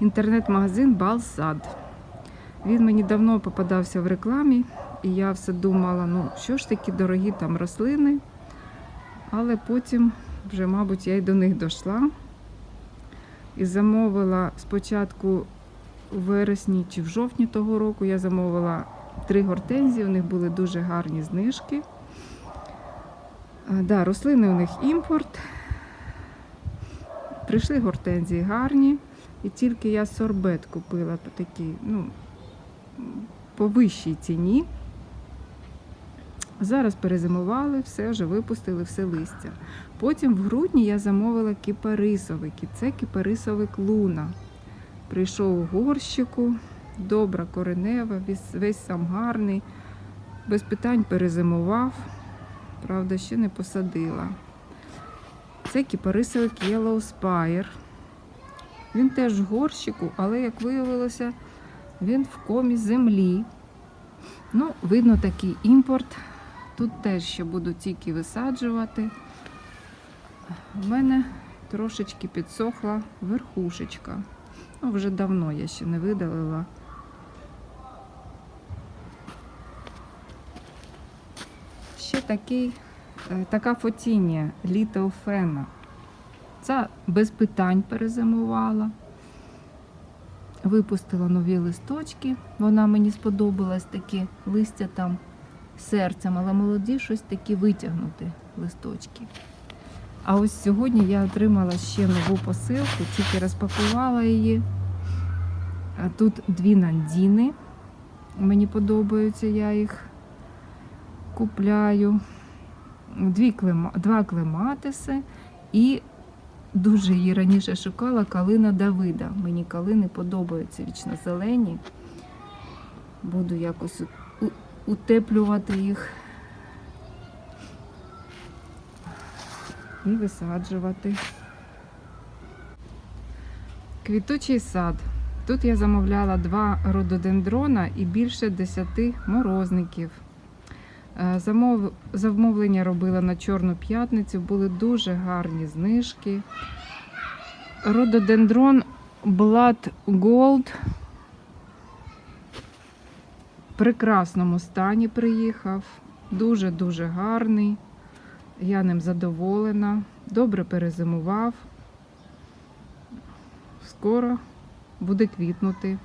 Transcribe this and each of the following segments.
інтернет-магазин Балсад. Він мені давно попадався в рекламі, і я все думала, ну що ж такі дорогі там рослини. Але потім вже, мабуть, я й до них дійшла. І замовила спочатку у вересні чи в жовтні того року я замовила три гортензії, у них були дуже гарні знижки. Да, рослини у них імпорт. Прийшли гортензії гарні. І тільки я сорбет купила по такій, ну, по вищій ціні. Зараз перезимували, все вже випустили все листя. Потім в грудні я замовила кіпарисовики. Це кіпарисовик луна. Прийшов у горщику, добра коренева, весь, сам гарний, без питань перезимував. Правда, ще не посадила. Це кіпарисовик Yellow Spire. Він теж в горщику, але, як виявилося, він в комі землі. Ну, видно, такий імпорт. Тут теж ще буду тільки висаджувати. У мене трошечки підсохла верхушечка. Ну, вже давно я ще не видалила. Ще такий, е, така фотінія Little Fena. Без питань перезимувала. Випустила нові листочки. Вона мені сподобалась такі листя там серцем, але молоді щось такі витягнути листочки. А ось сьогодні я отримала ще нову посилку, тільки розпакувала її. А Тут дві нандіни. Мені подобаються, я їх купляю. Дві клема, два клематиси і дуже її раніше шукала калина Давида. Мені калини подобаються вічно зелені. Буду якось утеплювати їх і висаджувати. Квітучий сад. Тут я замовляла два рододендрона і більше 10 морозників. Е, Замов... Замовлення робила на Чорну п'ятницю, були дуже гарні знижки. Рододендрон Blood Gold в прекрасному стані приїхав. Дуже-дуже гарний. Я ним задоволена. Добре перезимував. Скоро буде квітнути.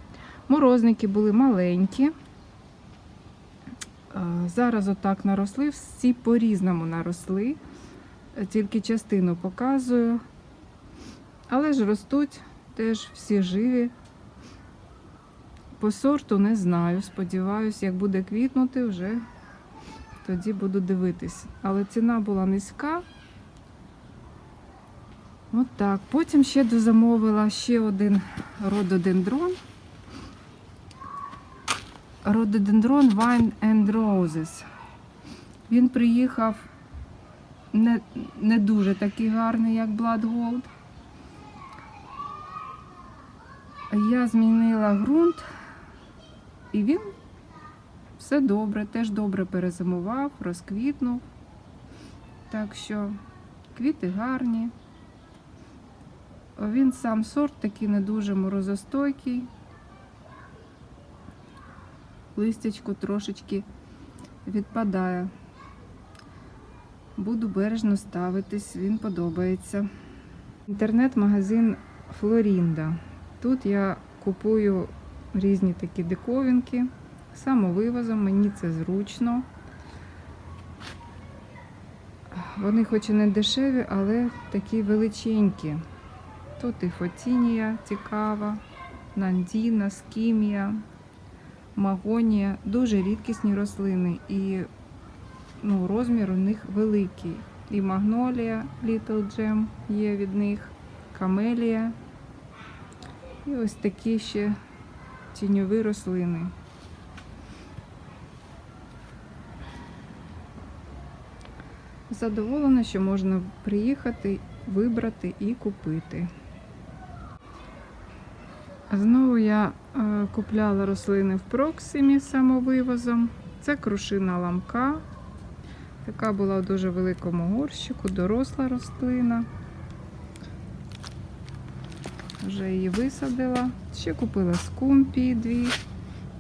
Морозники були маленькі. Зараз отак наросли, всі по-різному наросли, Е, тільки частину показую. Але ж ростуть теж всі живі. По сорту не знаю. Сподіваюсь, як буде квітнути, вже тоді буду дивитись. Але ціна була низька. От так. Потім ще дозамовила ще один рододендрон. Рододендрон Wine and Roses. Він приїхав не, не дуже такий гарний, як Blood Gold. Я змінила ґрунт, і він все добре, теж добре перезимував, розквітнув. Так що квіти гарні. Він сам сорт такий не дуже морозостойкий. Листячко трошечки відпадає. Буду бережно ставитись, він подобається. Інтернет-магазин Флорінда. Тут я купую різні такі диковинки. Самовивозом, мені це зручно. Вони хоч і не дешеві, але такі величенькі. Тут і фотінія цікава, нандіна, скімія, магонія. Дуже рідкісні рослини. І ну, розмір у них великий. І магнолія Little Gem є від них, камелія. І ось такі ще тіньові рослини. Задоволена, що можна приїхати, вибрати і купити. Знову я е, купляла рослини в Проксимі самовивозом. Це крушина ламка. Така була в дуже великому горщику, доросла рослина. Вже її висадила. Ще купила скумпі дві.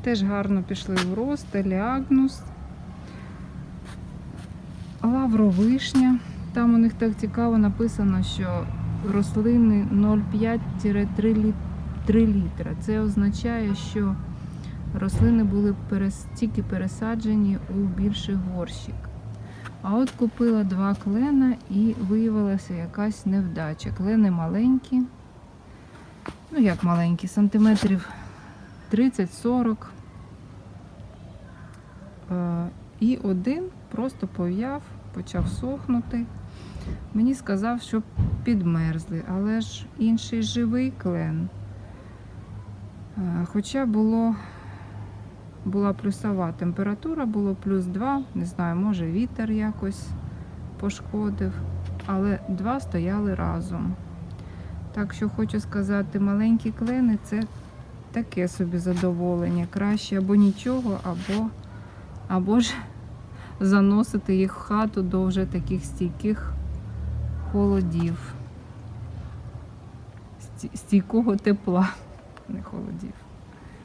Теж гарно пішли в рост, еліагнус. Лавровишня. Там у них так цікаво написано, що рослини 0,5-3 літра. Це означає, що рослини були тільки пересаджені у більший горщик. А от купила два клена і виявилася якась невдача. Клени маленькі, ну як маленькі, сантиметрів 30-40. Е, І один просто пов'яв, почав сохнути. Мені сказав, що підмерзли, але ж інший живий клен. Е, Хоча було, була плюсова температура, було плюс 2, не знаю, може вітер якось пошкодив, але два стояли разом. Так що хочу сказати, маленькі клени це таке собі задоволення. Краще або нічого, або, або ж заносити їх в хату до вже таких стійких холодів. Стійкого тепла, не холодів.